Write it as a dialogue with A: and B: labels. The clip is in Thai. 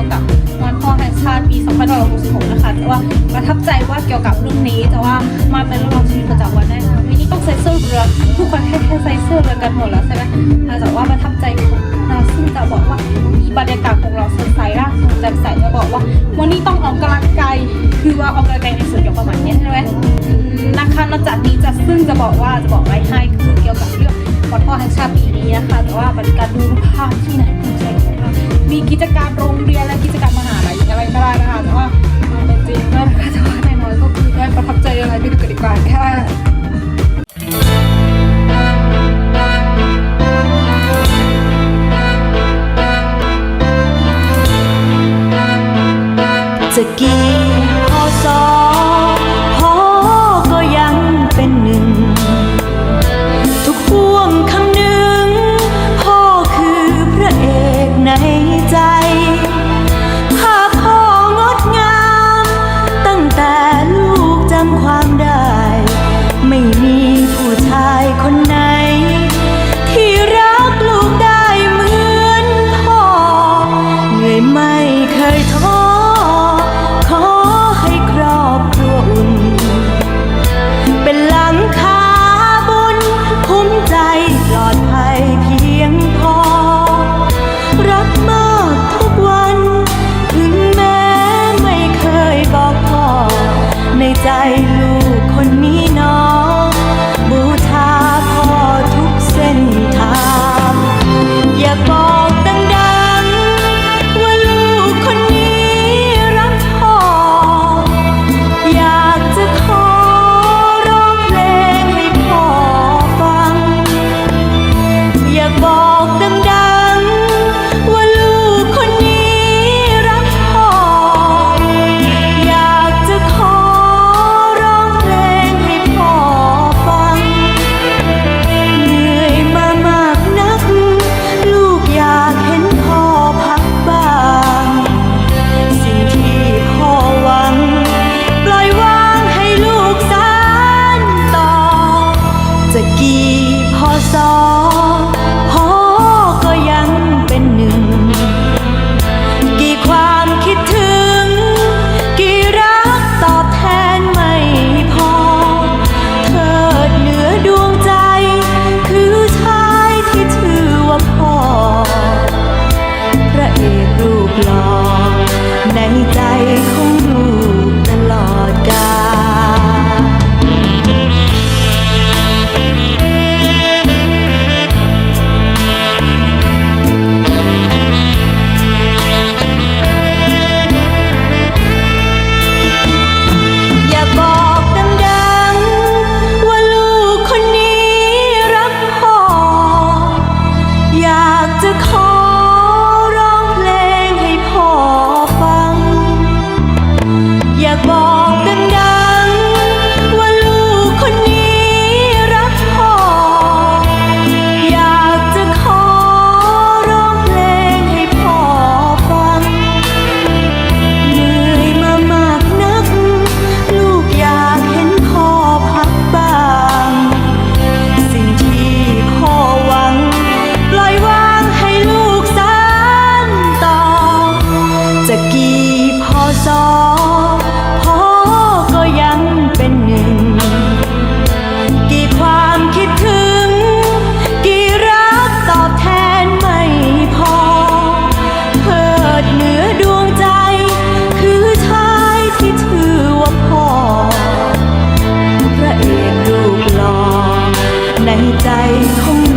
A: กี่ยวกับวันพ่อแห่งชาติปี 2566 นะคะ แต่ว่าประทับใจว่าเกี่ยวกับเรื่องนี้ แต่ว่ามาเป็นเรื่องชีวิตประจำวันได้ค่ะวันนี้ต้องใส่เสื้อเรือทุกคนแค่แค่ใส่เสื้อเรือกันหมดแล้วใช่ไหมแต่ว่าประทับใจนะซึ่งจะบอกว่าบรรยากาศของเราสดใสร่าแจ่มใสจะบอกว่า วันนี้ต้องออกกำลังกายคือว่าออกกำลังกายในส่วนเกี่ยวกับประมาณนี้ใช่ไหมนะคะนอกจากนี้จะซึ่งจะบอกว่าจะบอกไว้ให้คือเกี่ยวกับเรื่อง วันพ่อแห่งชาติปีนี้นะคะแต่ว่าเป็นการดูรูปภาพที่ไหนคุณใช้ของเรามีกิจการมโรงเรียนและกิจการมมหาลัยอะไรก็ได้นะคะแต่ว่าเป็นจริงแล้วนะคะแต่ว่าในน้อยก็คือได้ประทับใจอะไรไปดูกันดีกว่าค่ะ
B: จะกี่พอสอพ่อ สอ พ่อ พระเอกรูปหล่อในใจของ